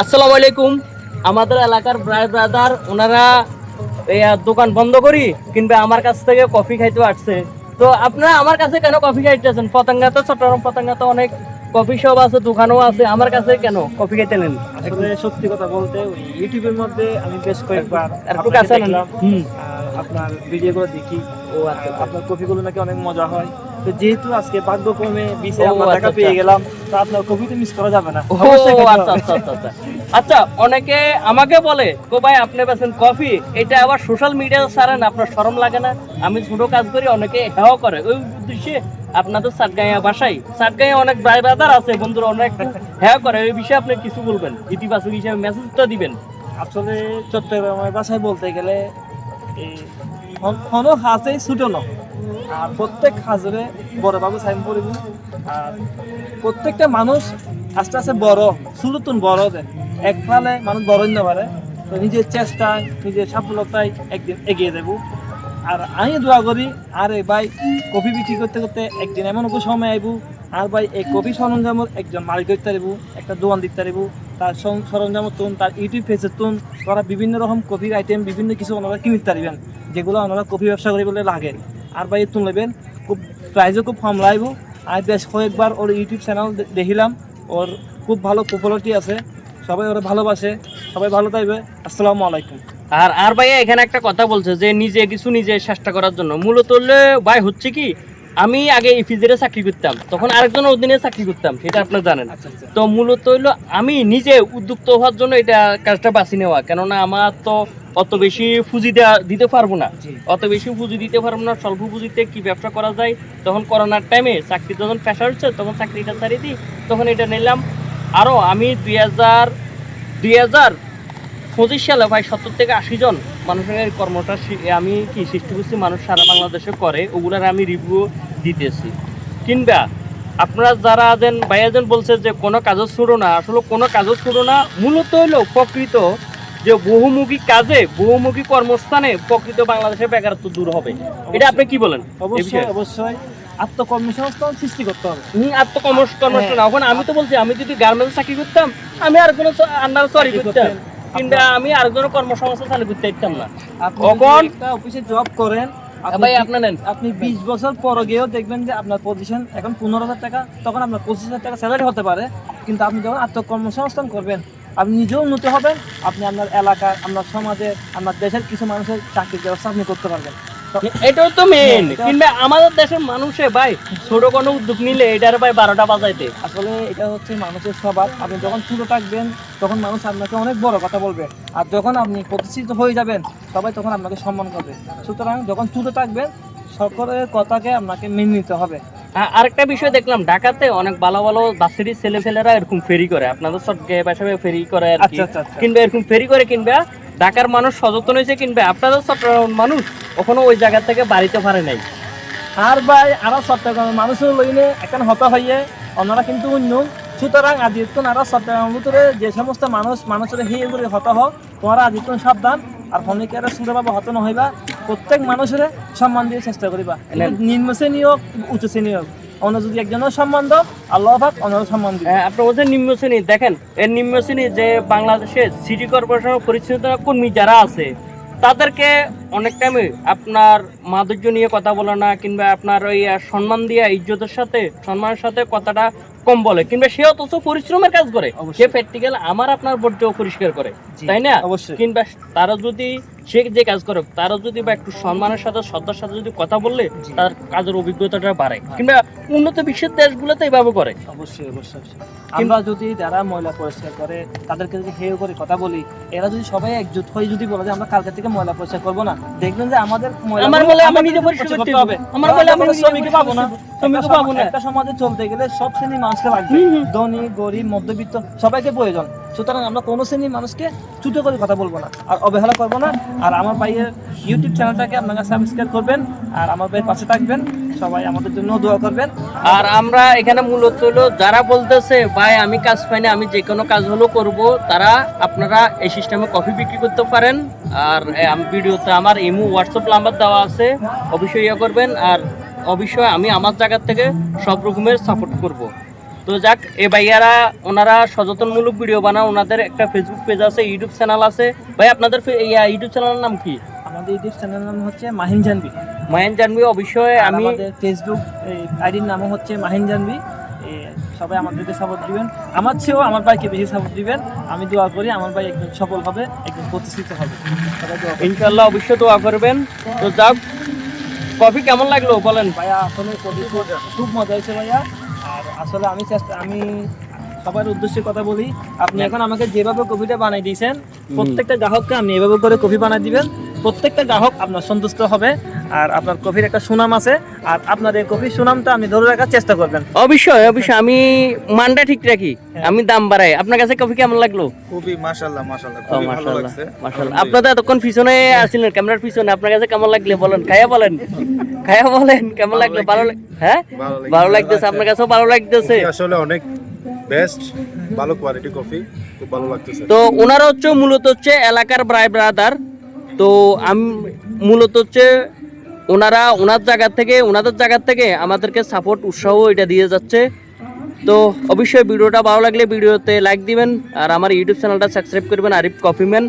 আসসালামু আলাইকুম। আমাদের এলাকার ব্রায় ব্রাদার ওনারা এই দোকান বন্ধ করি কিংবা আমার কাছ থেকে কফি খাইতে আসছে। তো আপনারা আমার কাছে কেন কফি খাইতেছেন? পতঙ্গাতে চট্টগ্রাম পতঙ্গাতে অনেক কফি শপ আছে দোকানও আছে। আমার কাছে কেন কফি খাইতে নেন? আসলে সত্যি কথা বলতে ওই ইউটিউবের মধ্যে আমি বেশ কয়েকবার একটু কাছে আপনার ভিডিওগুলো দেখি। ও আচ্ছা। আপনার কফিগুলো নাকি অনেক মজা হয়। তো যেহেতু আজকে ভাগ্যক্রমে বিচে আমরা আচ্ছা, পেয়ে আচ্ছা। গেলাম তো আপনার কফি তো মিস করা যাবে না। আচ্ছা আচ্ছা আচ্ছা আচ্ছা। অনেকে আমাকে বলে কো ভাই আপনি বেছেন কফি এটা আবার সোশ্যাল মিডিয়া ছাড়েন আপনার শরম লাগে না। আমি ছোট কাজ করি অনেকে হেও করে। ওই উদ্দেশ্যে আপনাদের সাতগাঁয়া বাসায় সাতগাঁয়া অনেক ভাই ব্রাদার আছে বন্ধুরা অনেক হ্যাঁ করে ওই বিষয়ে আপনি কিছু বলবেন ইতিবাচক হিসেবে মেসেজটা দিবেন। আসলে চট্টগ্রামের বাসায় বলতে গেলে এই কোন- কোনো হাজে ছুটো ন আর প্রত্যেক হাজরে বড় বাবু সাইন পড়িব আর প্রত্যেকটা মানুষ আস্তে আস্তে বড় শুরুতুন বড় দেয় একফালে মানুষ বড় হইতে পারে তো নিজের চেষ্টায়, নিজের সফলতায় একদিন এগিয়ে দেব আর আমি দোয়া করি, আরে ভাই, কফি বিক্রি করতে করতে একদিন এমন সময় আইব। আর ভাই, এই কফি সরঞ্জামের একজন মালিক করতে পারিব একটা দোকান দিতে পারিব তার সং- সরঞ্জামের তুন, তার ইউটিউব পেজের তুন, তারা বিভিন্ন রকম কফির আইটেম বিভিন্ন কিছু ওনারা কিনতে পারিবেন যেগুলো ওনারা কফি ব্যবসা করি বলে লাগে। আর ভাই তুন নেবেন। খুব প্রাইজও খুব কম লাইব। আর বেশ কয়েকবার ওর ইউটিউব চ্যানেল দেখিলাম। ওর খুব ভালো পপুলারিটি আছে। সবাই ওরা ভালোবাসে। সবাই ভালো থাকবে। আসসালামু আলাইকুম। আর আর ভাইয়া এখানে একটা কথা বলছে যে নিজে কিছু নিজে চেষ্টা করার জন্য। মূলত ভাই হচ্ছে কি আমি আগে ইফিজেরে চাকরি করতাম তখন আরেকজন অধীনে চাকরি করতাম সেটা আপনারা জানেন। আচ্ছা আচ্ছা। তো মূলত হইল আমি নিজে উদ্যুক্ত হওয়ার জন্য এটা কাজটা বাছি নেওয়া কেননা আমার তো অত বেশি পুঁজি দিতে পারব না। অত বেশি পুঁজি দিতে পারব না স্বল্প পুঁজিতে কি ব্যবসা করা যায়? তখন করোনার টাইমে চাকরি যখন পেশা হচ্ছে তখন চাকরিটা ছাড়িয়ে দিই তখন এটা নিলাম। আরও আমি দুই হাজার দুই হাজার পঁচিশ সালে ভাই সত্তর থেকে আশি জন মানুষের কর্মটা আমি কি সৃষ্টি করছি মানুষ সারা বাংলাদেশে করে ওগুলার আমি রিভিউ দিতেছি। কিংবা আপনারা যারা যেন ভাইয়া যেন বলছে যে কোনো কাজও ছোড়ো না। আসলে কোনো কাজও ছোড়ো না মূলত হলো প্রকৃত যে বহুমুখী কাজে বহুমুখী কর্মস্থানে প্রকৃত বাংলাদেশের বেকারত্ব দূর হবে। এটা আপনি কি বলেন? অবশ্যই? অবশ্যই। আত্মকর্মসংস্থান সৃষ্টি করতে হবে। হুম, আত্মকর্মস কর্মস্থান এখন আমি তো বলছি আমি যদি গার্মেন্টস চাকরি করতাম আমি আর কোনো আন্ডার সরি করতাম। কিংবা আমি আর কোনো কর্মসংস্থান চালু করতে পারতাম না। কখন? অফিসে জব করেন ভাই আপনি নেন। আপনি বিশ বছর পর গিয়েও দেখবেন যে আপনার পজিশন এখন পনেরো হাজার টাকা তখন আপনার পঁচিশ হাজার টাকা স্যালারি হতে পারে। কিন্তু আপনি যখন আত্মকর্মসংস্থান করবেন আপনি নিজেও উন্নতি হবেন আপনি আপনার এলাকার আপনার সমাজে আপনার দেশের কিছু মানুষের চাকরির ব্যবস্থা আপনি করতে পারবেন। এটাও তো মেন কিংবা আমাদের দেশের মানুষে ভাই ছোট কোনো উদ্যোগ নিলে এটার ভাই বারোটা বাজাইতে। আসলে এটা হচ্ছে মানুষের স্বভাব। আপনি যখন ছোট থাকবেন তখন মানুষ আপনাকে অনেক বড় কথা বলবে। আর যখন আপনি প্রতিষ্ঠিত হয়ে যাবেন সবাই তখন আপনাকে সম্মান করবে। সুতরাং যখন ছোট থাকবেন সকলের কথাকে আপনাকে মেনে নিতে হবে। আরেকটা বিষয় দেখলাম ঢাকাতে অনেক ভালো ভালো বাসেরই ছেলে ফেলেরা এরকম ফেরি করে। আপনাদের চট্টগ্রামে পাশাপাশি ফেরি করে আচ্ছা আচ্ছা আচ্ছা। কিংবা এরকম ফেরি করে কিংবা ঢাকার মানুষ সচেতন হয়েছে কিংবা আপনাদের চট্টগ্রাম মানুষ কখনো ওই জায়গা থেকে বাড়িতে পারে নাই। আর ভাই আরও চট্টগ্রামের মানুষের লইনে এখন হত হইয়ে ওনারা কিন্তু অন্য। সুতরাং আজিতন আরও চট্টগ্রামের ভিতরে যে সমস্ত মানুষ মানুষের করে হত হোক তোমারা আজিতন সাবধান আর হনিকে সুন্দরভাবে হত নহইবা প্রত্যেক মানুষের সম্মান দিয়ে চেষ্টা করিবা। নিম্ন শ্রেণি হোক উচ্চ শ্রেণি হোক অন্য যদি একজনের সম্মান দাও আল্লাহ পাক অন্যের সম্মান দিবে আপনার বলছেন নিম্ন শ্রেণি, দেখেন এর নিম্ন শ্রেণি যে বাংলাদেশে সিটি কর্পোরেশন পরিচ্ছন্নতা কর্মী যারা আছে, তাদেরকে অনেক টাইমে আপনার মাধুর্য নিয়ে কথা বলে না কিংবা আপনার ওই সম্মান দিয়া ইজ্জতের সাথে সম্মানের সাথে কথাটা কম বলে কিংবা সে অথচ পরিশ্রমের কাজ করে। সে প্র্যাকটিক্যাল আমার আপনার বর্জ্য পরিষ্কার করে তাই না? অবশ্যই। কিংবা তারা যদি সে যে কাজ করে তারা যদি বা একটু সম্মানের সাথে শ্রদ্ধার সাথে যদি কথা বললে তার কাজের অভিজ্ঞতাটা বাড়ে। কিংবা উন্নত বিশ্বের দেশগুলোতে এইভাবে করে। অবশ্যই অবশ্যই অবশ্যই। আমরা যদি যারা ময়লা পরিষ্কার করে তাদেরকে যদি হেয় করে কথা বলি এরা যদি সবাই একজুট হয়ে যদি বলে যে আমরা কালকে থেকে ময়লা পরিষ্কার করব না দেখবেন যে আমাদের আমার বলে আমি নিজে পরিষ্কার করতে হবে। আমার বলে আমি শ্রমিক পাবো না। শ্রমিক পাবো না। একটা সমাজে চলতে গেলে সব শ্রেণির মানুষকে লাগবে। ধনী গরিব মধ্যবিত্ত সবাইকে প্রয়োজন। সুতরাং আমরা কোনো শ্রেণির মানুষকে ছুটো করে কথা বলব না আর অবহেলা করব না। আর আমার ভাইয়ের ইউটিউব চ্যানেলটাকে আপনারা সাবস্ক্রাইব করবেন আর আমার ভাইয়ের পাশে থাকবেন। সবাই আমাদের জন্য দোয়া করবেন। আর আমরা এখানে মূলত হলো যারা বলতেছে ভাই আমি কাজ পাইনি আমি যে কোনো কাজ হলো করব। তারা আপনারা এই সিস্টেমে কফি বিক্রি করতে পারেন। আর ভিডিওতে আমার ইমো হোয়াটসঅ্যাপ নাম্বার দেওয়া আছে। অবশ্যই ইয়ে করবেন। আর অবশ্যই আমি আমার জায়গা থেকে সব রকমের সাপোর্ট করব। তো যাক এই ভাইয়ারা ওনারা সচেতনমূলক ভিডিও বানায়। ওনাদের একটা ফেসবুক পেজ আছে ইউটিউব চ্যানেল আছে। ভাই আপনাদের ইউটিউব চ্যানেলের নাম কি? আমাদের ইউটিউব চ্যানেলের নাম হচ্ছে মাহিন জানবি মায়েন জানবি অবশ্যই আমি ফেসবুক আইডির নামও হচ্ছে মাহিন জানবি সবাই আমাদেরকে সাপোর্ট দিবেন। আমার চেয়েও আমার ভাইকে বেশি সাপোর্ট দিবেন। আমি দোয়া করি আমার ভাই একদম সফল হবে একদম প্রতিষ্ঠিত হবে। ইনশাল্লাহ অবশ্যই দোয়া করবেন। তো যাক কফি কেমন লাগল বলেন? ভাইয়া আসলে কবি খুব- মজা হয়েছে ভাইয়া। আর আসলে আমি চেষ্টা আমি সবার উদ্দেশ্যে কথা বলি। আপনি এখন আমাকে যেভাবে কপিটা বানাই দিয়েছেন প্রত্যেকটা গ্রাহককে আপনি এভাবে করে কফি বানাই দিবেন। প্রত্যেকটা গ্রাহক আপনার সন্তুষ্ট হবে। আর আপনার কফির একটা সুনাম আছে আর আপনার এই কফির সুনামটা আপনি ধরে রাখার চেষ্টা করবেন। অবশ্যই অবশ্যই। আমি মানটা ঠিক রাখি আমি দাম বাড়াই। আপনার কাছে কফি কেমন লাগল? খুবই মাশাআল্লাহ মাশাআল্লাহ খুবই ভালো লাগছে। মাশাআল্লাহ। আপনাদের এতক্ষণ পিছনে আসছিলেন ক্যামেরার পিছনে। আপনার কাছে কেমন লাগলে বলেন? খায়া বলেন। খায়া বলেন কেমন লাগল? ভালো লাগ- হ্যাঁ? ভালো লাগছে। লাগতেছে আপনার কাছেও ভালো লাগতেছে। আসলে অনেক বেস্ট ভালো কোয়ালিটি কফি খুব ভালো লাগতেছে। তো ওনারা হচ্ছে মূলত হচ্ছে এলাকার ব্রাই ব্রাদার তো আমি মূলত হচ্ছে ওনারা ওনার জায়গা থেকে, ওনাদের জায়গার থেকে আমাদেরকে সাপোর্ট উৎসাহ এটা দিয়ে যাচ্ছে। তো অবশ্যই ভিডিওটা ভালো লাগলে ভিডিওতে লাইক দিবেন আর আমার ইউটিউব চ্যানেলটা সাবস্ক্রাইব করবেন, আরিফ কফিম্যান